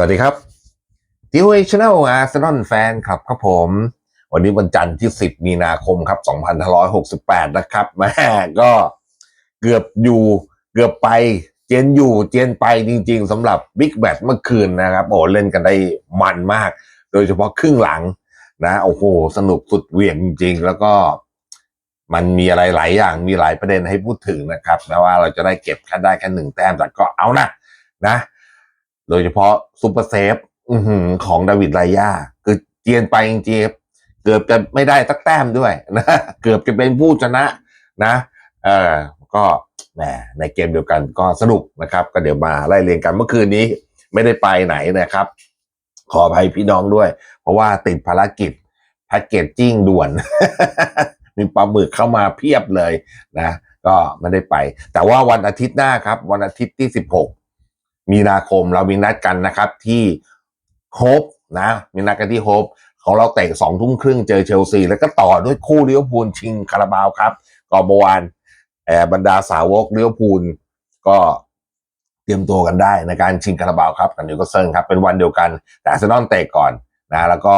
สวัสดีครับทีวีช n แนลอาร์เซนอลแฟนครับครับผม วันนี้วันจันทร์ที่ 10 มีนาคมครับ 2568 นะครับแม่ก็เกือบอยู่เกือบไปเจนอยู่เจนไปจริง ๆสำหรับบิ๊กแบทเมื่อคืนนะครับ โอ้เล่นกันได้มันมาก โดยเฉพาะครึ่งหลังนะโอ้โห สนุกสุดเหวี่ยงจริง ๆ แล้วก็มันมีอะไรหลายอย่างมีหลายประเด็นให้พูดถึงนะครับแม้ว่าเราจะได้เก็บแค่ได้แค่หนึ่งแต้มแต่ก็เอานะนะ โดยเฉพาะซูเปอร์เซฟของดาวิดไลยาคือเจียนไปจริงๆเกือบจะไม่ได้สักแต้มด้วยนะเกือบจะเป็นผู้ชนะนะเออก็แหมในเกมเดียวกันก็สนุกนะครับ ก็เดี๋ยวมาไล่เรียงกันเมื่อคืนนี้ไม่ได้ไปไหนนะครับ ขออภัยพี่น้องด้วย เพราะว่าติดภารกิจแพ็กเกจจิ้งด่วน มีปลาหมึกเข้ามาเพียบเลยนะ ก็ไม่ได้ไป แต่ว่าวันอาทิตย์หน้าครับ วันอาทิตย์ที่ 16 มีนาคมเรามีนัดกันนะครับที่โฮปนะมีนัดกันที่โฮปของเราเตะสองทุ่มครึ่งเจอเชลซี แล้วก็ต่อด้วยคู่ลิเวอร์พูลชิงคาราบาวครับก็เมื่อวานแออบรรดาสาวกลิเวอร์พูลก็เตรียมตัวกันได้ในการชิงคาราบาวครับกับนิวคาสเซิลครับเป็นวันเดียวกันแต่อาร์เซนอลเตะก่อนนะแล้วก็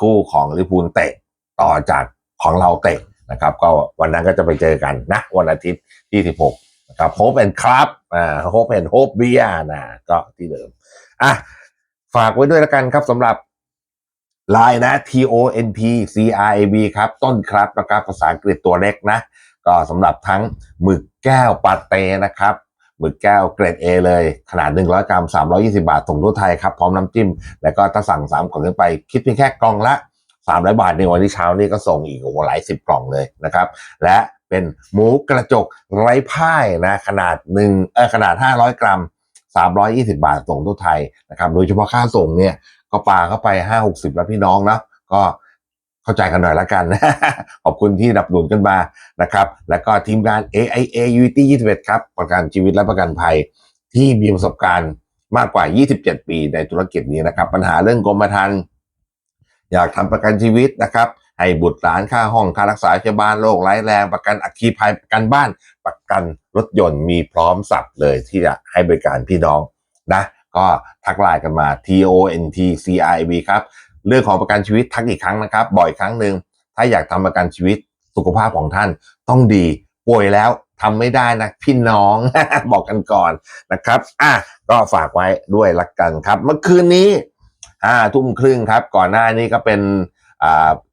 คู่ของลิเวอร์พูลเตะต่อจากของเราเตะนะครับ ก็วันนั้นก็จะไปเจอกันนะวันอาทิตย์ที่ 16นะครับโฮปเป็นครับ อ่าโฮปเป็นโฮปเบียนะก็ที่เดิมอะฝากไว้ด้วยแล้วกันครับสำหรับไลน์นะ T O N P C R A B ครับ ต้นครับนะครับภาษาอังกฤษตัวเล็กนะ ก็สำหรับทั้งหมึกแก้วปาเตนะครับหมึกแก้วเกรด A เลย ขนาด 100 กรัม 320 บาทส่งทั่วไทยครับ พร้อมน้ำจิ้ม แล้วก็ถ้าสั่ง 3 กล่องขึ้นไป คิดเพียงแค่กล่องละ300 บาทในวันที่เช้านี่ก็ส่งอีกโอ้หหลายสิบกล่องเลยนะครับ และ เป็นหมูกระจกไร้พ่ายนะขนาดหนึ่งเออขนาด 500 กรัม 320 บาทส่งทั่วไทยนะครับโดยเฉพาะค่าส่งเนี่ยก็ปาเข้าไป 5-60 แล้วพี่น้องนะก็เข้าใจกันหน่อยละกัน ขอบคุณที่ดับหนุนกันมานะครับ แล้วก็ทีมงาน AIA UT 21 ครับ ประกันชีวิตและประกันภัยที่มีประสบการณ์มากกว่า 27 ปีในธุรกิจนี้นะครับ ปัญหาเรื่องกรมธรรม์อยากทำประกันชีวิตนะครับ ให้บุตรหลานค่าห้องค่ารักษาพยาบาลโรคร้ายแรง ประกันอัคคีภัยประกันบ้าน ประกันรถยนต์มีพร้อมสับเลยที่จะให้บริการพี่น้องนะก็ทักไลน์กันมา T O N T C I B ครับเรื่องของประกันชีวิตทักอีกครั้งนะครับ บ่อยครั้งหนึ่งถ้าอยากทำประกันชีวิตสุขภาพของท่านต้องดีป่วยแล้วทำไม่ได้นะพี่น้องบอกกันก่อนนะครับอะก็ฝากไว้ด้วยละกันครับ เมื่อคืนนี้ห้าทุ่มครึ่งครับ ก่อนหน้านี้ก็เป็น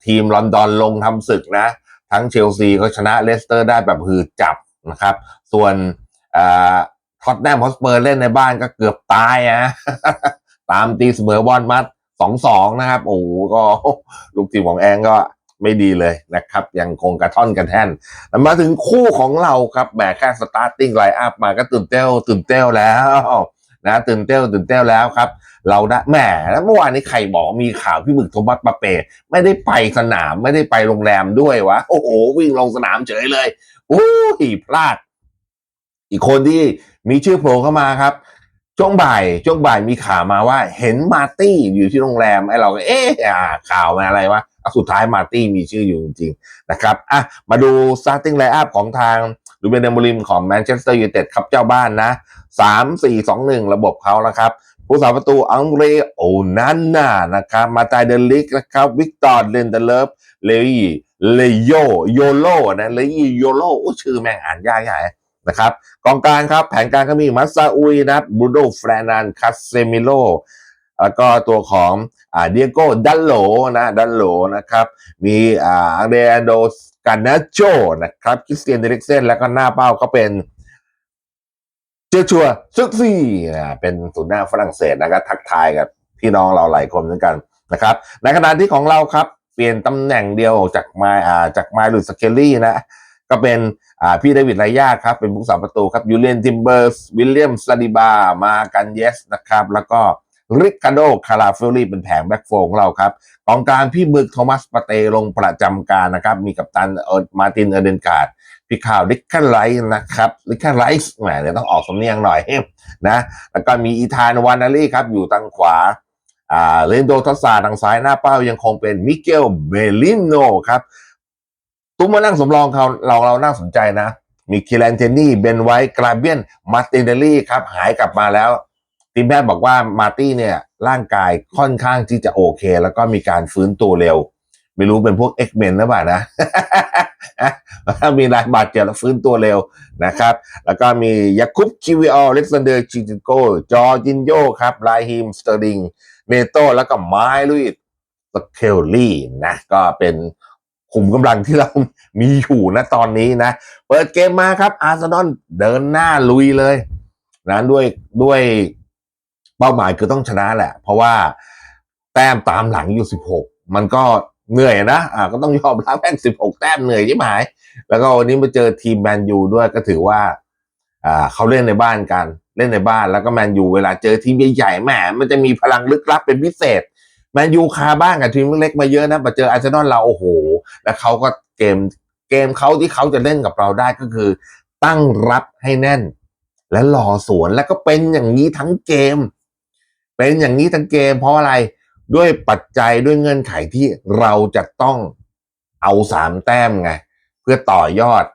ทีมลอนดอนลงทำศึกนะ ทั้งเชลซีก็ชนะเลสเตอร์ได้แบบหืดจับนะครับ ส่วนอท็อตแนมฮอสเปอร์เล่นในบ้านก็เกือบตายอะตามตีเสมอบอลมัดสองสองนะครับ โอ้ก็ลูกทีมของแองก็ไม่ดีเลยนะครับ ยังคงกระท่อนกระแท่น มาถึงคู่ของเราครับแหมแค่สตาร์ติ้งไลน์อัพมาก็ตื่นเต้วตื่นเต้วแล้ว นะตื่นเต้วตื่นเต้วแล้วครับ เราได้แหมแล้วเมื่อวานนี้ใครบอกมีข่าวพี่หมึกโทมัสปาเป้ไม่ได้ไปสนามไม่ได้ไปโรงแรมด้วยวะโอ้โหวิ่งลงสนามเฉยเลยอู้ยพลาด อีกคนที่มีชื่อโผล่เข้ามาครับช่วงบ่ายช่วงบ่ายมีข่าวมาว่า เห็นมาร์ตี้อยู่ที่โรงแรมไอ้เราก็เอ๊ะข่าวมาอะไรวะ สุดท้ายมาร์ตี้มีชื่ออยู่จริงๆนะครับอะมาดู starting lineup ของทางดูเบนเดมริมของแมนเชสเตอร์ยูไนเต็ดครับเจ้าบ้านนะสามสี่สองหนึ่งระบบเขานะครับผู้สาประตูอังเรโอนันนานะครับมาตายเดลิกนะครับวิกตอร์เลนเดเลฟเลยีเลโยโยโลนะเลยีโยโลโอ้ชื่อแม่งอ่านยากใหญ่นะครับกองกลางครับแผนการก็มีมัสซาอุยนะบูโดแฟรนันคาเซมิโลแล้วก็ตัวของ อ่าเดียโกดัลโลนะดัลโลนะครับ มีอ่าอังเดรโดสกานาโจนะครับคริสเตียนเดริกเซนแล้วก็หน้าเป้าก็เป็นเจอชัวซึกซี่อ่าเป็นศูนย์หน้าฝรั่งเศสนะครับทักทายกับพี่น้องเราหลายคนเหมือนกันนะครับ ในขณะที่ของเราครับ เปลี่ยนตำแหน่งเดียวจากไมอ่าจากไมลุยสเกลลี่นะ ก็เป็นอ่าพี่เดวิดไรยาครับ เป็นผู้สาประตูครับยูเลียนทิมเบอร์สวิลเลียมซาดิบามากันเยสนะครับ แล้วก็ ริคาโดคาราเฟลลี่เป็นแผงแบ็กโฟของเราครับกองกลางพี่บึกโทมัสปาเตลงประจำการนะครับ มีกัปตันเออมาตินเอเดนการ์ดพี่ข่าวลิคแคนไลท์นะครับลิคแคนไลท์แหมเดี๋ยวต้องออกสำเนียงหน่อยนะแล้วก็มีอีธานวานารีครับอยู่ทางขวาอ่าเลนโดทัสซาทางซ้ายหน้าเป้ายังคงเป็นมิเกลเบลิโนครับตุ้มมานั่งสำรองเขาเราเราน่าสนใจนะ มีคิแลนเทนนี่เบนไวท์กราเบียนมาตินเดลลี่ครับหายกลับมาแล้ว ทีมแพทย์บอกว่ามาร์ตี้เนี่ย ร่างกายค่อนข้างที่จะโอเค แล้วก็มีการฟื้นตัวเร็ว ไม่รู้เป็นพวกเอ็กเมนหรือเปล่านะ มีรายบาดเจ็บแล้วฟื้นตัวเร็วนะครับ แล้วก็มียาคุปคิวิออลเล็กซานเดอร์ชิจิโกจอร์จินโยครับไลฮิมสเตอร์ดิงเนโตแล้วก็ไมลุยสเคลลี่นะ ก็เป็นขุมกำลังที่เรามีอยู่นะตอนนี้นะ เปิดเกมมาครับอาร์เซนอลเดินหน้าลุยเลยนะด้วยด้วย เป้าหมายคือต้องชนะแหละ เพราะว่าแต้มตามหลังอยู่16มันก็เหนื่อยนะอ่าก็ต้องยอมรับแม่ง16แต้มเหนื่อยใช่ไหมแล้วก็วันนี้มาเจอทีมแมนยูด้วยก็ถือว่าอ่าเขาเล่นในบ้านกันเล่นในบ้านแล้วก็แมนยูเวลาเจอทีมใหญ่ๆแหมมันจะมีพลังลึกลับเป็นพิเศษแมนยูคาบ้านกับทีมเล็กมาเยอะนะมาเจออาร์เซนอลเราโอ้โห แล้วเขาก็เกมเกมเขาที่เขาจะเล่นกับเราได้ก็คือ ตั้งรับให้แน่น และรอสวนแล้วก็เป็นอย่างนี้ทั้งเกม เป็นอย่างนี้ทั้งเกมเพราะอะไรด้วยปัจจัยด้วยเงื่อนไขที่เราจะต้องเอาสามแต้มไง เพื่อต่อยอด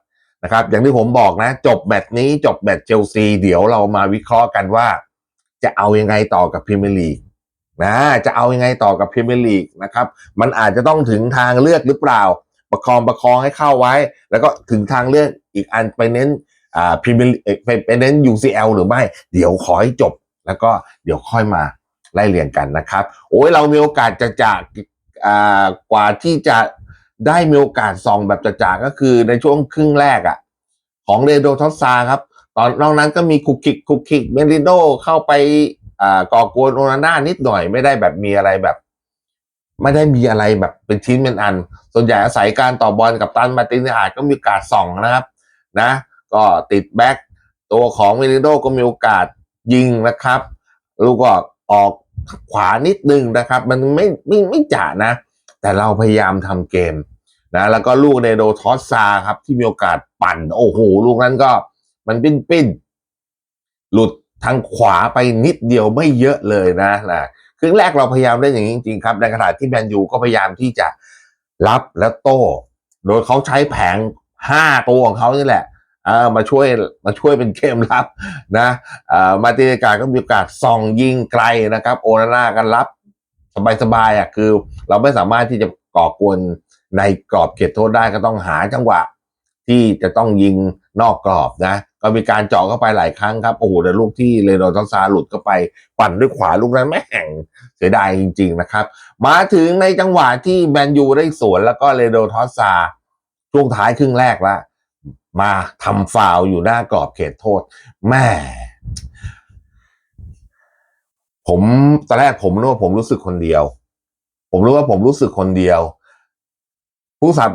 นะครับ อย่างที่ผมบอกนะ จบแมตช์นี้จบแมตช์เชลซี เดี๋ยวเรามาวิเคราะห์กันว่า จะเอายังไงต่อกับพรีเมียร์ลีกนะจะเอายังไงต่อกับพรีเมียร์ลีกนะครับ มันอาจจะต้องถึงทางเลือกหรือเปล่า ประคองประคองให้เข้าไว้ แล้วก็ถึงทางเลือกอีกอันไปเน้นอ่าพรีเมียร์ไปไปเน้น UCL หรือไม่ เดี๋ยวขอให้จบ แล้วก็เดี๋ยวค่อยมาไล่เรียงกันนะครับ โอ้ยเรามีโอกาสจะจากอ่ากว่าที่จะได้มีโอกาสส่องแบบจะจากก็คือในช่วงครึ่งแรกอะของเรโดทอสซาครับ ตอนนอกนั้นก็มีคุกคิกคุกคิกเมริโดเข้าไปอ่าก่อกวนโอนาน่านิดหน่อยไม่ได้แบบมีอะไรแบบ ไม่ได้มีอะไรแบบเป็นชิ้นเป็นอัน ส่วนใหญ่อาศัยการต่อบอลกับตันมาตินอาจก็มีโอกาสส่องนะครับ นะ ก็ติดแบ็กตัวของเมริโดก็มีโอกาส ยิงนะครับ ลูกก็ออกขวานิดนึงนะครับ มันไม่ไม่ไม่จ่านะ แต่เราพยายามทำเกมนะแล้วก็ลูกเนโดทอสซาครับ ที่มีโอกาสปั่น โอ้โห ลูกนั้นก็มันปิ้นปิ้นหลุดทางขวาไปนิดเดียวไม่เยอะเลยนะนะครึ่งแรกเราพยายามเล่นอย่างนี้จริงๆครับ ในขณะที่แมนยูก็พยายามที่จะรับและโต้ โดยเขาใช้แผงห้าตัวของเขานี่แหละ ออมาช่วยมาช่วยเป็นเกมรับนะอ่อมาติเนกาก็มีโอกาสส่องยิงไกลนะครับ โอนาน่ากันรับ สบายๆอะคือ เราไม่สามารถที่จะก่อกวนในกรอบเขตโทษได้ก็ต้องหาจังหวะ ที่จะต้องยิงนอกกรอบนะ ก็มีการเจาะเข้าไปหลายครั้งครับ โอ้โหแต่ลูกที่เลโดนทัซาหลุดเข้าไป ปั่นด้วยขวาลูกนั้นแม่งเสียดายจริง ๆนะครับ มาถึงในจังหวะที่แมนยูได้สวนแล้วก็เลโดทอสซาช่วงท้ายครึ่งแรกละ มาทำฟาวอยู่หน้ากรอบเขตโทษ แม่ ผมตอนแรกผมรู้ว่าผมรู้สึกคนเดียว ผมรู้ว่าผมรู้สึกคนเดียว ผู้สับ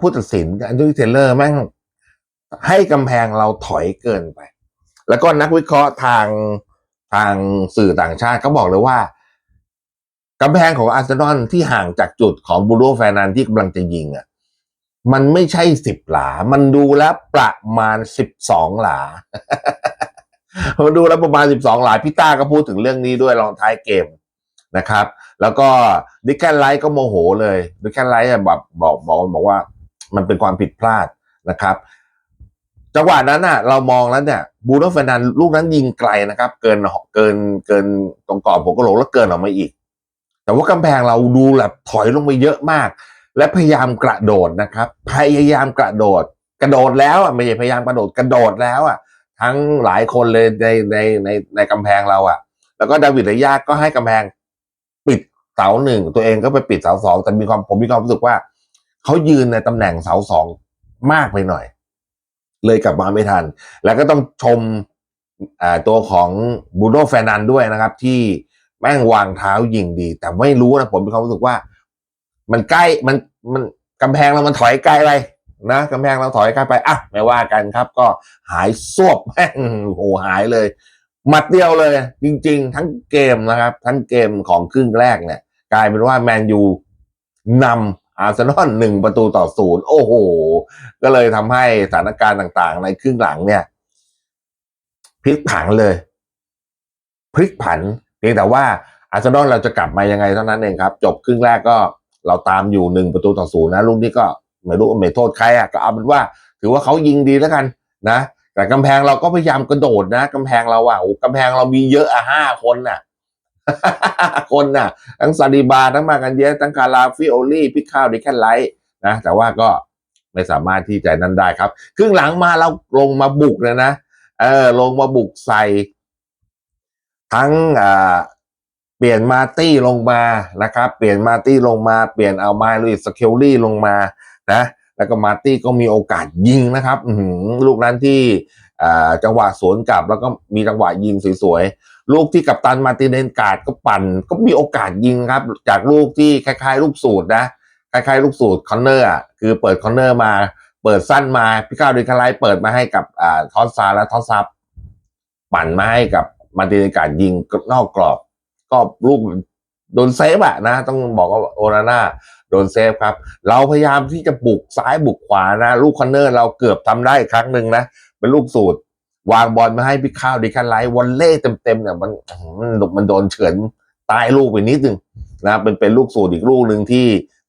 ผู้ตัดสินอันดูเทเลอร์แม่งให้กำแพงเราถอยเกินไป แล้วก็นักวิเคราะห์ทางทางสื่อต่างชาติก็บอกเลยว่ากำแพงของอาร์เซนอลที่ห่างจากจุดของบูโรแฟนันที่กำลังจะยิงอะ มันไม่ใช่สิบหลา มันดูแล้วประมาณสิบสองหลา มันดูแล้วประมาณสิบสองหลา พี่ต้าก็พูดถึงเรื่องนี้ด้วยรองท้ายเกมนะครับ แล้วก็ดิแคนไลท์ก็โมโหเลยดิแคนไลท์แบบบอกบอกบอกว่า มันเป็นความผิดพลาดนะครับจังหวะนั้นน่ะ เรามองแล้วเนี่ยบูโนเฟร์นันลูกนั้นยิงไกลนะครับ เกินเกินเกินตรงกรอบผมก็หลงแล้วเกินออกมาอีก แต่ว่ากำแพงเราดูแบบถอยลงไปเยอะมาก และพยายามกระโดดนะครับ พยายามกระโดด กระโดดแล้วอะไม่ใช่พยายามกระโดดกระโดดแล้วอะ ทั้งหลายคนเลยในในในในกำแพงเราอะ แล้วก็ดาวิดระยะก็ให้กำแพงปิดเสาหนึ่งตัวเองก็ไปปิดเสาสองแต่มีความผมมีความรู้สึกว่าเขายืนในตำแหน่งเสาสองมากไปหน่อย เลยกลับมาไม่ทัน แล้วก็ต้องชมตัวของบูโนแฟนันด้วยนะครับ ที่แม่งวางเท้ายิงดี แต่ไม่รู้นะผมมีความรู้สึกว่า มันใกล้มันมันกำแพงเรามันถอยไกล้ไปนะกำแพงเราถอยไกล้ไปอะไม่ว่ากันครับ ก็หายซวบแม่งโอ้โหหายเลยหมัดเดียวเลย จริง ๆ ทั้งเกมนะครับ ทั้งเกมของครึ่งแรกเนี่ย กลายเป็นว่าแมนยูนำอาร์เซนอลหนึ่งประตูต่อศูนย์โอ้โห ก็เลยทำให้สถานการณ์ต่างๆ ในครึ่งหลังเนี่ยพลิกผันเลยพลิกผันเพียงแต่ว่าอาร์เซนอลเราจะกลับมายังไงเท่านั้นเองครับ จบครึ่งแรกก็ เราตามอยู่หนึ่งประตูต่อศูนย์นะลูกนี้ก็ไม่รู้ไม่โทษใครอะก็เอาเป็นว่า ถือว่าเขายิงดีแล้วกันนะ แต่กำแพงเราก็พยายามกระโดดนะกำแพงเราอะโอ้กำแพงเรามีเยอะอะห้าคนน่ะคนน่ะ ทั้งซาดิบาทั้งมากันเยอะทั้งคาราฟิโอลี่พิข้าวดิแคนไลท์นะแต่ว่าก็ไม่สามารถที่จะนั่นได้ครับ ครึ่งหลังมาเราลงมาบุกเลยนะเออลงมาบุกใส่ ทั้งอ่า เปลี่ยนมาตี้ลงมานะครับ เปลี่ยนมาตี้ลงมาเปลี่ยนเอาไมลุยสเคลลี่ลงมานะแล้วก็มาตี้ก็มีโอกาสยิงนะครับลูกนั้นที่จังหวะสวนกลับแล้วก็มีจังหวะยิงสวยๆ ลูกที่กัปตันมาติเนนการ์ดก็ปั่น ก็มีโอกาสยิงครับ จากลูกที่คล้ายๆ ลูกสูตรนะคล้ายๆ ลูกสูตรคอนเนอร์อะคือเปิดคอนเนอร์มา เปิดสั้นมาพี่ก้าวดิคาไลเปิดมาให้กับอทอสซาและทอสซับปั่นมาให้กับมาติเนนการ์ดยิงนอกกรอบ ก็ลูกโดนเซฟอะนะ ต้องบอกว่าโอนาน่าโดนเซฟครับ เราพยายามที่จะบุกซ้ายบุกขวานะ ลูกคอนเนอร์เราเกือบทำได้ครั้งหนึ่งนะ เป็นลูกสูตร วางบอลมาให้พี่ข้าวดิคันไลท์วอลเล่เต็มๆเนี่ยมันมันมันโดนเฉือนตายลูกไปนิดนึงนะเป็นเป็นลูกสูตรอีกลูกหนึ่งที่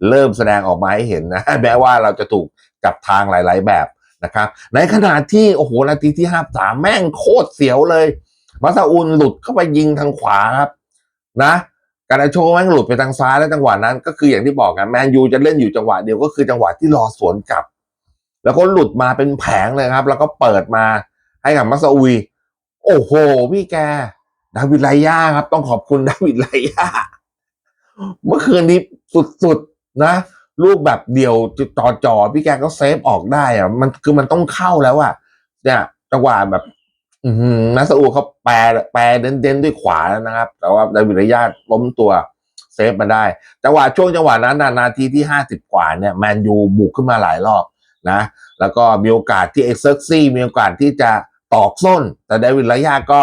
เริ่มแสดงออกมาให้เห็นนะแม้ว่าเราจะถูกจับทางหลาย ๆ แบบนะครับในขณะที่โอ้โหนาทีที่ห้าสามแม่งโคตรเสียวเลย มาซาอุนหลุดเข้าไปยิงทางขวาครับ นะการาโชแม่งหลุดไปทางซ้ายแล้วจังหวะนั้น ก็คืออย่างที่บอกกันแมนยูจะเล่นอยู่จังหวะเดียวก็คือจังหวะที่รอสวนกลับ แล้วก็หลุดมาเป็นแผงเลยครับ แล้วก็เปิดมาให้กับมัสอุยโอ้โห พี่แก ดาวิดไลยาครับ ต้องขอบคุณดาวิดไลยาเมื่อคืนนี้สุดๆนะลูกแบบเดียวจอจอๆพี่แกก็เซฟออกได้อะมันคือมันต้องเข้าแล้วอะเนี่ยจังหวะแบบ นัสอูเขาแปรแปรเด่นๆด้วยขวาแล้วนะครับ แต่ว่าดาวิดระยาล้มตัวเซฟมาได้จังหวะช่วงจังหวะนั้นนาทีที่ห้าสิบกว่าเนี่ยแมนยูบุกขึ้นมาหลายรอบนะ แล้วก็มีโอกาสที่เอ็กเซอร์ซี่มีโอกาสที่จะตอกส้น แต่ดาวิดระยาก็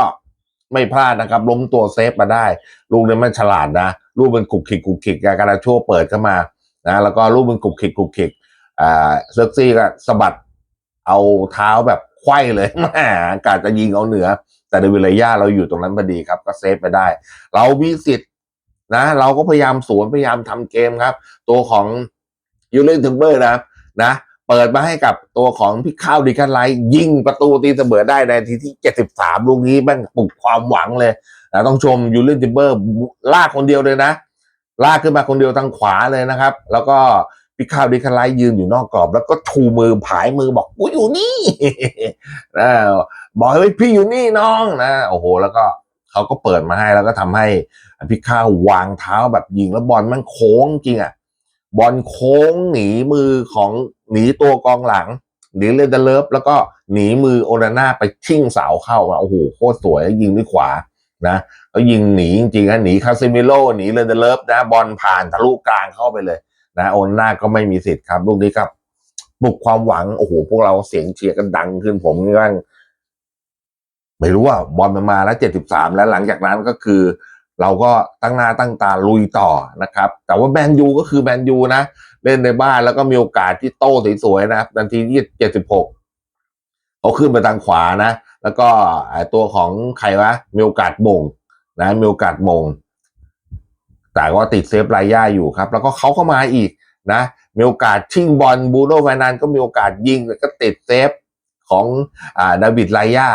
ไม่พลาดนะครับ ล้มตัวเซฟมาได้ ลูกนี้มันฉลาดนะ ลูกมันกุกขิกกุกขิกการาโชเปิดเข้ามานะแล้วก็ลูกมันกุกขิกกุกขิกอ่าเซอร์ซี่ก็สะบัดเอาเท้าแบบ ไขว้เลยแหมกาจะยิงเอาเหนือ แต่ในเวลย่าเราอยู่ตรงนั้นพอดีครับ ก็เซฟไปได้ เรามีสิทธิ์นะ เราก็พยายามสวนพยายามทำเกมครับ ตัวของยูเลนทิมเบอร์นะครับนะเปิดมาให้กับตัวของพี่ข้าวดีกันไลยิงประตูตีเสมอได้ในทีที่ 73 ลูกนี้แม่งปลุกความหวังเลยนะต้องชมยูเลนทิมเบอร์ลากคนเดียวเลยนะ ลากขึ้นมาคนเดียวทางขวาเลยนะครับ แล้วก็ พี่ข้าวดิคไลท์ยืนอยู่นอกกรอบ แล้วก็ชูมือผายมือบอกกูอยู่นี่นะบอกให้ยพี่อยู่นี่น้องนะโอ้โห แล้วก็เขาก็เปิดมาให้แล้วก็ทำให้พี่ข้าววางเท้าแบบยิงแล้วบอลมันโค้งจริงอะบอลโค้งหนีมือของหนีตัวกองหลังหนีเลนเดเลิฟแล้วก็หนีมือโอนาน่าไปชิ่งเสาเข้าอะโอ้โหโคตรสวยยิงด้วยขวานะแล้วยิงหนีจริงๆนะหนีคาซิมิโลหนีเลนเดเลิฟนะบอลผ่านทะลุกลางเข้าไปเลย นะโอนาน่าก็ไม่มีสิทธิ์ครับลูกนี้ครับปลุกความหวังโอ้โหพวกเราเสียงเชียร์กันดังขึ้นผมนี่ว่าไม่รู้ว่าบอลมันมาแล้วเจ็ดสิบสามแล้วหลังจากนั้นก็คือ เราก็ตั้งหน้าตั้งตาลุยต่อนะครับ แต่ว่าแมนยูก็คือแมนยูนะเล่นในบ้านแล้วก็มีโอกาสที่โต้สวยๆนะทันาทีที่เจ็ดสิบหกเขาขึ้นไปทางขวานะ แล้วก็ตัวของใครวะมีโอกาสมงนะมีโอกาสมง แต่ก็ติดเซฟไลย่าอยู่ครับ แล้วก็เขาเข้ามาอีกนะ มีโอกาสชิงบอลบูโนแฟนันก็มีโอกาสยิงแล้วก็ติดเซฟของอ่าดาวิดไลย่า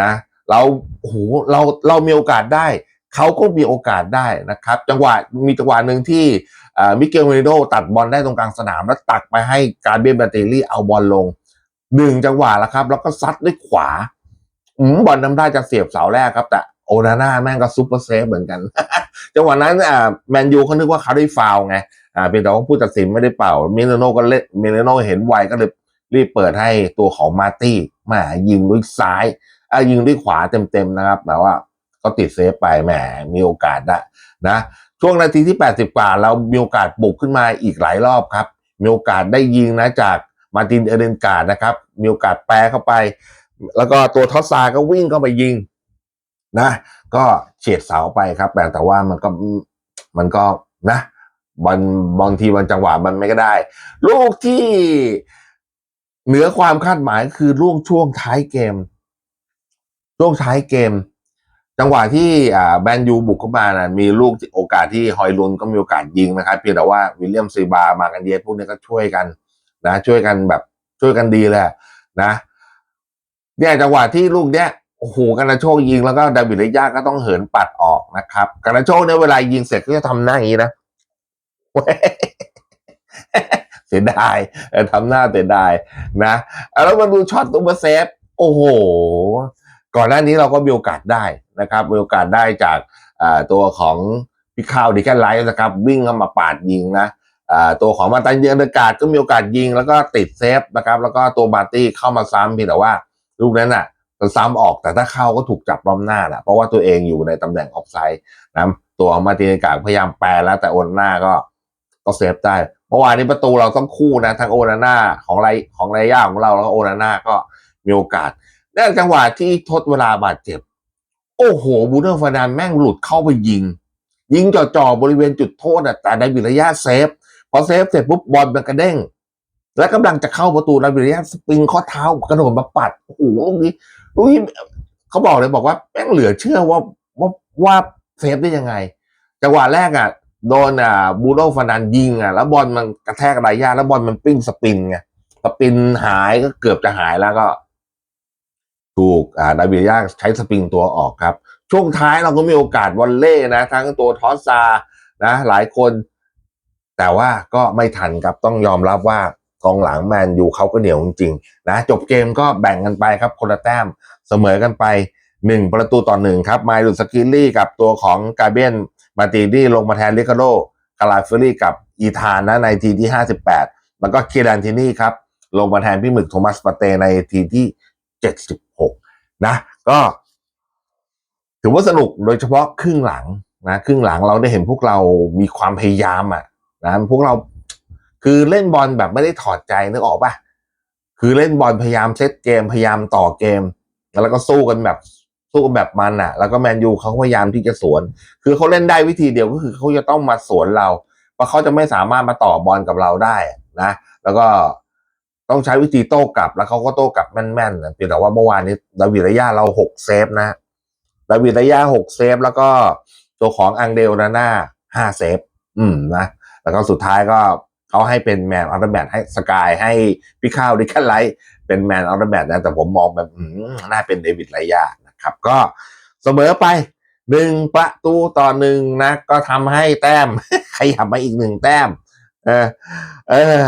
นะเราโอ้โหเราเรามีโอกาสได้ เขาก็มีโอกาสได้นะครับ จังหวะมีจังหวะหนึ่งที่มิเกลเมโดตัดบอลได้ตรงกลางสนาม แล้วตักไปให้การเบียนแบตเตอรี่เอาบอลลงหนึ่งจังหวะแล้วครับ แล้วก็ซัดด้วยขวา อืมบอลนำได้จะเสียบเสาแรกครับ แต่โอนาน่าแม่งก็ซุปเปอร์เซฟเหมือนกัน จังหวะนั้นอ่าแมนยูเขานึกว่าเขาได้ฟาวไงอ่าเพียงแต่ว่าผู้ตัดสินไม่ได้เป่ามิเลโนก็เล่นมิเลโนเห็นไวก็เลยรีบเปิดให้ตัวของมาตี้แหมายิงด้วยซ้ายอ่ายิงด้วยขวาเต็มๆนะครับแต่ว่าก็ติดเซฟไปแหมมีโอกาสได้นะ ช่วงนาทีที่ 80 กว่า เรามีโอกาสบุกขึ้นมาอีกหลายรอบครับ มีโอกาสได้ยิงนะจากมาตินเอเดนการ์ดนะครับ มีโอกาสแปรเข้าไป แล้วก็ตัวทอสซาก็วิ่งเข้าไปยิง นะ ก็เฉียดเสาไปครับแต่แต่ว่ามันก็มันก็นะบอลบางทีบางจังหวะมันไม่ก็ได้ ลูกที่เหนือความคาดหมายคือลูกช่วงท้ายเกม ช่วงท้ายเกม จังหวะที่อ่าแบนยูบุกเข้ามานะมีลูกโอกาสที่ฮอยลุนก็มีโอกาสยิงนะครับ เพียงแต่ว่าวิลเลียมซีบามากันเยสพวกนี้ก็ช่วยกัน นะ ช่วยกันแบบช่วยกันดีเลยนะเนี่ยจังหวะที่ลูกเนี้ย โอ้โหกันนาโชคยิงแล้วก็ดาวิดเลย่าก็ต้องเหินปัดออกนะครับกันนาโชคเนี่ยเวลายิงเสร็จก็จะทำหน้าอย่างนี้นะเสียดายทำหน้าเสียดายนะแล้วมาดูช็อตตัวเซฟโอ้โห ก่อนหน้านี้เราก็มีโอกาสได้นะครับมีโอกาสได้จากตัวของพิคาวดิแคนไลท์นะครับวิ่งเข้ามาปาดยิงนะตัวของมาตันเยือนอากาศก็มีโอกาสยิงแล้วก็ติดเซฟนะครับ แล้วก็ตัวบาร์ตี้เข้ามาซ้ำเพียงแต่ว่าลูกนั้นอะจะ ซ้ำออกแต่ถ้าเข้าก็ถูกจับล้อมหน้าแหละเพราะว่าตัวเองอยู่ในตำแหน่งออฟไซด์นะตัวมาตินกาพยายามแปลแล้วแต่โอนาน่าก็ก็เซฟได้เมื่อวานนี้ประตูเราต้องคู่นะทั้งโอนาน่าของไรของไรย่าของเราแล้วก็โอนาน่าก็มีโอกาสได้จังหวะที่ทดเวลาบาดเจ็บ โอ้โหบูเนอร์ฟานานแม่งหลุดเข้าไปยิง ยิงจ่อๆบริเวณจุดโทษอะแต่ไดวิระยะเซฟพอเซฟเสร็จปุ๊บบอลมันกระเด้งแล้วกำลังจะเข้าประตูไดวิระยะสปริงข้อเท้ากระโดดมาปัดโอ้โหลูกนี้ ลูกนี้เขาบอกเลยบอกว่าแม่งเหลือเชื่อว่าว่าว่าเซฟได้ยังไง จังหวะแรกอะโดนอ่าบูโนฟานานยิงอะแล้วบอลมันกระแทกระยะแล้วบอลมันปิ้งสปินไงสปินหายก็เกือบจะหายแล้วก็ ถูกอ่าดาวิยาใช้สปริงตัวออกครับ ช่วงท้ายเราก็มีโอกาสวอลเล่นะ ทั้งตัวทอสซานะ หลายคน แต่ว่าก็ไม่ทันครับต้องยอมรับว่า กองหลังแมนยูเขาก็เหนียวจริงๆนะจบเกมก็แบ่งกันไปครับคนละแต้มเสมอกันไปหนึ่งประตูต่อหนึ่งครับไมลูสกิลลี่กับตัวของกาเบียนมาตินี่ลงมาแทนลิคาโดคาราเฟรี่กับอีธานนะในทีที่ห้าสิบแปดแล้วก็เคียรันทินี่ครับลงมาแทนพี่หมึกโทมัสปาเตในทีที่เจ็ดสิบหกนะ ก็ถือว่าสนุกโดยเฉพาะครึ่งหลังนะครึ่งหลังเราได้เห็นพวกเรามีความพยายามอะนะพวกเรา คือเล่นบอลแบบไม่ได้ถอดใจนึกออกปะคือเล่นบอลพยายามเซตเกมพยายามต่อเกม แล้วก็สู้กันแบบสู้กันแบบมันอะแล้วก็แมนยูเขาพยายามที่จะสวน คือเขาเล่นได้วิธีเดียวก็คือเขาจะต้องมาสวนเรา เพราะเขาจะไม่สามารถมาต่อบอลกับเราได้นะ แล้วก็ต้องใช้วิธีโต้กลับ แล้วเขาก็โต้กลับแม่นๆนะเพียงแต่ว่าเมื่อวานนี้ดาวิดระยะเราหกเซฟนะดาวิดระยะหกเซฟ แล้วก็ตัวของอังเดลนาน่าห้าเซฟ อืมนะ แล้วก็สุดท้ายก็ เขาให้เป็นแมนออร์แบทให้สกายให้พี่ข้าวดิคันไลท์เป็นแมนออร์แบทนะแต่ผมมองแบบน่าเป็นเดวิดรยะนะครับ ก็เสมอไปหนึ่งประตูต่อหนึ่งนะ ก็ทำให้แต้มขยับมาอีกหนึ่งแต้ม เออ เออ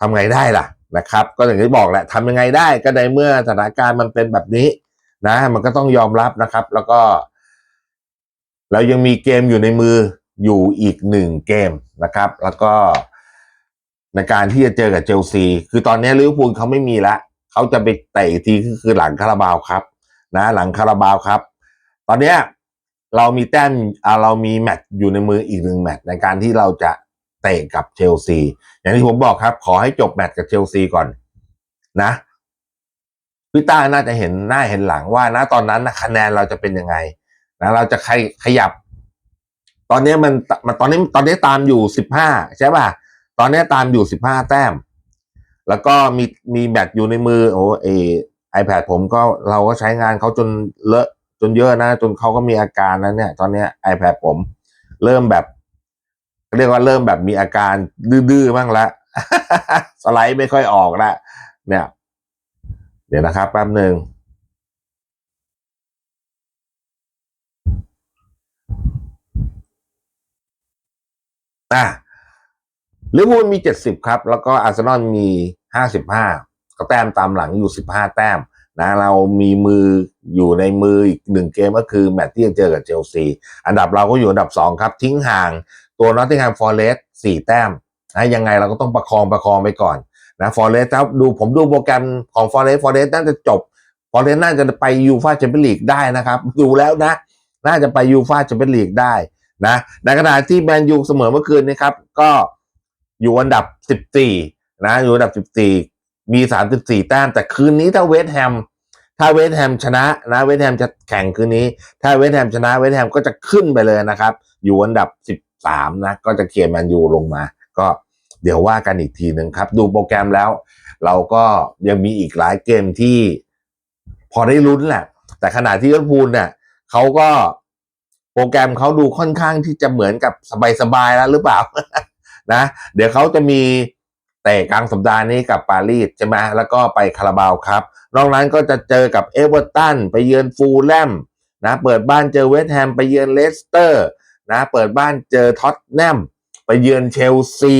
ทำไงได้ล่ะนะครับ ก็อย่างที่บอกแหละทำยังไงได้ก็ในเมื่อสถานการณ์มันเป็นแบบนี้ นะ มันก็ต้องยอมรับนะครับ แล้วก็ เรายังมีเกมอยู่ในมืออยู่อีกหนึ่งเกมนะครับ แล้วก็ ในการที่จะเจอกับเชลซี คือตอนนี้ลิเวอร์พูลเขาไม่มีละเขาจะไปเตะอีกทีก็คือหลังคาราบาวครับ นะ หลังคาราบาวครับ ตอนเนี้ยเรามีแต้มอ่าเรามีแมตช์อยู่ในมืออีกหนึ่งแมตช์ในการที่เราจะเตะกับเชลซี อย่างที่ผมบอกครับ ขอให้จบแมตช์กับเชลซีก่อน นะพี่ต้าน่าจะเห็นหน้าเห็นหลังว่านะตอนนั้นนะคะแนนเราจะเป็นยังไงนะเราจะขยขยับ ตอนนี้มันมันตอนนี้ตอนนี้ตามอยู่สิบห้าใช่ป่ะ ตอนนี้ตามอยู่สิบห้าแต้ม แล้วก็มีมีแบตอยู่ในมือโอ้เอไอแพดผมก็เราก็ใช้งานเขาจนเลอะจนเยอะนะ จนเขาก็มีอาการนั้นเนี่ย ตอนนี้ย iPad ผม เริ่มแบบ เรียกว่าเริ่มแบบมีอาการดื้อๆบ้างละสไลด์ไม่ค่อยออกละเนี่ย เดี๋ยวนะครับแป๊บหนึ่งอะ ลิเวอร์พูลมีเจ็ดสิบครับ แล้วก็อาร์เซนอลมีห้าสิบห้าก็แต้มตามหลังอยู่สิบห้าแต้มนะเรามีมืออยู่ในมืออีกหนึ่งเกมก็คือแมตช์ที่จะเจอกับเชลซี อันดับเราก็อยู่อันดับสองครับ ทิ้งห่างตัวนอตติงแฮมฟอร์เรสสี่แต้มนะยังไงเราก็ต้องประคองประคองไปก่อนนะฟอร์เรสครับดูผมดูโปรแกรมของฟอร์เรสฟอร์เรสน่าจะจบฟอร์เรสน่าจะไปยูฟาแชมเปี้ยนลีกได้นะครับ ดูแล้วนะ น่าจะไปยูฟาแชมเปี้ยนลีกได้นะในขณะที่แมนยูเสมอเมื่อคืนนี้ครับก็ อยู่อันดับ 14 นะ อยู่อันดับ 14 มี 34 แต้ม แต่คืนนี้ถ้าเวสแฮม ถ้าเวสแฮมชนะนะ เวสแฮมจะแข่งคืนนี้ ถ้าเวสแฮมชนะ เวสแฮมก็จะขึ้นไปเลยนะครับ อยู่อันดับ 13 นะ ก็จะเคลียร์แมนยูลงมา ก็เดี๋ยวว่ากันอีกทีหนึ่งครับ ดูโปรแกรมแล้ว เราก็ยังมีอีกหลายเกมที่พอได้ลุ้นแหละ แต่ขณะที่ลิเวอร์พูลเนี่ยเขาก็โปรแกรมเขาดูค่อนข้างที่จะเหมือนกับสบายๆแล้วหรือเปล่า นะ เดี๋ยวเขาจะมีเตะกลางสัปดาห์นี้กับปารีสใช่ไหมแล้วก็ไปคาราบาวครับ นอกนั้นก็จะเจอกับเอเวอร์ตันไปเยือนฟูลแลมนะเปิดบ้านเจอเวสต์แฮมไปเยือนเลสเตอร์นะเปิดบ้านเจอท็อตแนมไปเยือนเชลซี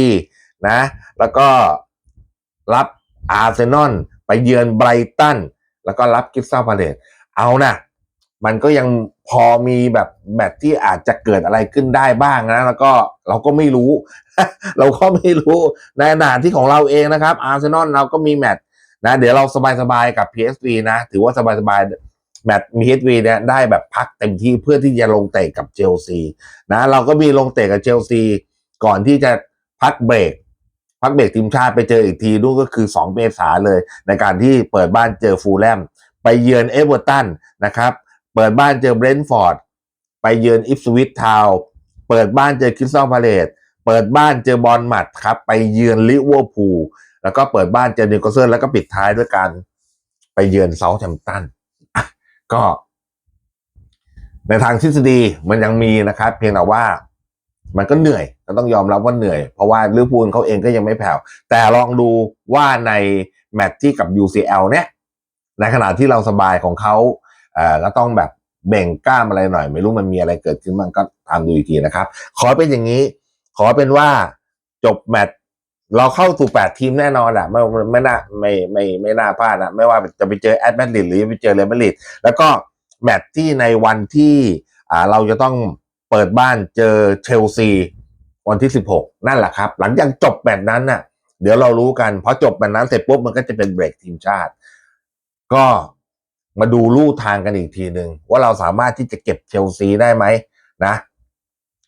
นะแล้วก็รับอาร์เซนอลไปเยือนไบรตันแล้วก็รับกิฟซ่าพาเลตเอานะมันก็ยัง พอมีแบบแมตที่อาจจะเกิดอะไรขึ้นได้บ้างนะ แล้วก็เราก็ไม่รู้ เราก็ไม่รู้ในขณะที่ของเราเองนะครับอาร์เซนอลเราก็มีแมตนะเดี๋ยวเราสบายๆกับ PSV นะ ถือว่าสบายๆแมตช์ PSV เนี่ยได้แบบพักเต็มที่เพื่อที่จะลงเตะกับเชลซีนะเราก็มีลงเตะกับเชลซีก่อนที่จะพักเบรกพักเบรกทีมชาติไปเจออีกทีนู่นก็คือ 2 เมษาเลย ในการที่เปิดบ้านเจอฟูลแลมไปเยือนเอเวอร์ตันนะครับ เปิดบ้านเจอเบรนท์ฟอร์ด ไปเยือนอิฟสวิตทาวน์เปิดบ้านเจอคริสตัลพาเลตเปิดบ้านเจอบอลมัดครับ ไปเยือนลิเวอร์พูลแล้วก็เปิดบ้านเจอนิวคาสเซิลแล้วก็ปิดท้ายด้วยการไปเยือนเซาท์แฮมป์ตันก็ ในทางทฤษฎีมันยังมีนะครับ เพียงแต่ว่ามันก็เหนื่อยก็ต้องยอมรับว่าเหนื่อย เพราะว่าลิเวอร์พูลเขาเองก็ยังไม่แผ่วแต่ลองดูว่าในแมตช์ที่กับ UCL เนี่ยในขณะที่เราสบายของเขา อ่อก็ต้องแบบเบ่งกล้ามอะไรหน่อย ไม่รู้มันมีอะไรเกิดขึ้นบ้างก็ตามดูอีกทีนะครับ ขอเป็นอย่างนี้ ขอเป็นว่าจบแมตช์เราเข้าสู่แปดทีมแน่นอนอะไม่ไม่น่าไม่ไม่ไม่น่าพลาดนะไม่ว่าจะไปเจอแอตแมดริดหรือไปเจอเรอัลมาดริดแล้วก็แมตช์ที่ในวันที่อ่าเราจะต้องเปิดบ้านเจอเชลซีวันที่ 16 นั่นแหละครับ หลังจากจบแมตช์นั้นน่ะ เดี๋ยวเรารู้กันพอจบแมตช์นั้นเสร็จปุ๊บมันก็จะเป็นเบรกทีมชาติ ก็ มาดูลู่ทางกันอีกทีหนึ่งว่าเราสามารถที่จะเก็บเชลซีได้ไหมนะ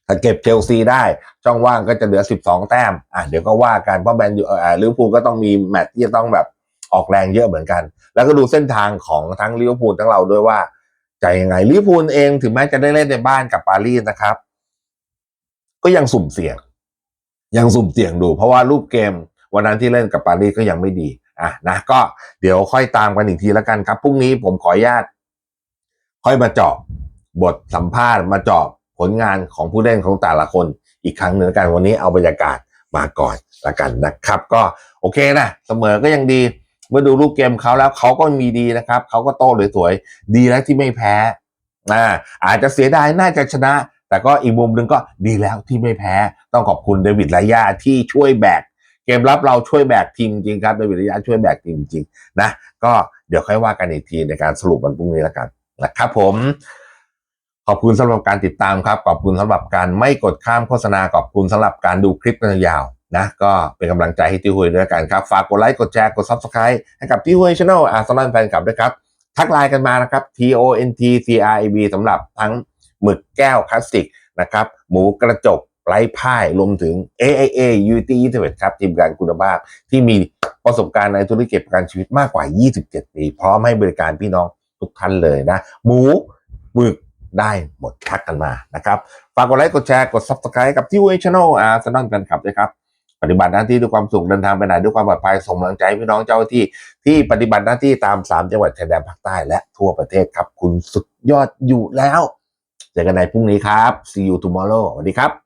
ถ้าเก็บเชลซีได้ช่องว่างก็จะเหลือ 12 แต้มอะเดี๋ยวก็ว่ากันเพราะแมนยูอ่อลิเวอร์พูลก็ต้องมีแมตช์ที่จะต้องแบบออกแรงเยอะเหมือนกัน แล้วก็ดูเส้นทางของทั้งลิเวอร์พูลทั้งเราด้วยว่าจะยังไงลิเวอร์พูลเองถึงแม้จะได้เล่นในบ้านกับปารีสนะครับ ก็ยังสุ่มเสี่ยง ยังสุ่มเสี่ยงดู เพราะว่ารูปเกมวันนั้นที่เล่นกับปารีสก็ยังไม่ดี อะนะก็เดี๋ยวค่อยตามกันอีกทีแล้วกันครับพรุ่งนี้ผมขออนุญาต ค่อยมาเจาะบทสัมภาษณ์มาเจาะผลงานของผู้เล่นของแต่ละคนอีกครั้งหนึ่งแล้วกันวันนี้เอาบรรยากาศมาก่อนละกันนะครับ ก็โอเคนะเสมอก็ยังดีเมื่อดูรูปเกมเขาแล้วเขาก็มีดีนะครับเขาก็โต้สวยๆดีแล้วที่ไม่แพ้อ่าอาจจะเสียดายน่าจะชนะ แต่ก็อีกมุมหนึ่งก็ดีแล้วที่ไม่แพ้ ต้องขอบคุณเดวิดไลยาที่ช่วยแบก เกมรับเราช่วยแบกทีมจริงครับเดวิดไลยาช่วยแบกทีมจริงนะก็เดี๋ยวค่อยว่ากันอีกทีในการสรุปวันพรุ่งนี้และกันนะครับผมขอบคุณสำหรับการติดตามครับ ขอบคุณสำหรับการไม่กดข้ามโฆษณา ขอบคุณสำหรับการดูคลิปกันยาวนะ ก็เป็นกำลังใจให้ที่หุยด้วยกันครับ ฝากกดไลค์กดแชร์กด Subscribe ให้กับที่หุยช anel อาร์ซอนแฟนคลับด้วยครับ ทักไลน์กันมานะครับ T O N T C R A B สำหรับทั้งหมึกแก้วคลาสสิกนะครับ หมูกระจก ไร้พ่ายรวมถึง AIA u t 21ครับ ทีมการคุณภาพที่มีประสบการณ์ในธุรกิจประกันชีวิตมากกว่า 27 ปี พร้อมให้บริการพี่น้องทุกท่านเลยนะ หมูหมึกได้หมดทักกันมานะครับ ฝากกดไลค์กดแชร์กด Subscribe กับที่เวช Channel อาร์ซนอลกันครับด้วยครับ ปฏิบัติหน้าที่ด้วยความสุขเดินทางไปไหนด้วยความปลอดภัยส่งกำลังใจพี่น้องเจ้าหน้าที่ ที่ปฏิบัติหน้าที่ตาม 3 จังหวัดชายแดนภาคใต้และทั่วประเทศครับ คุณสุดยอดอยู่แล้วเจอกันในพรุ่งนี้ครับ see you tomorrow สวัสดีครับ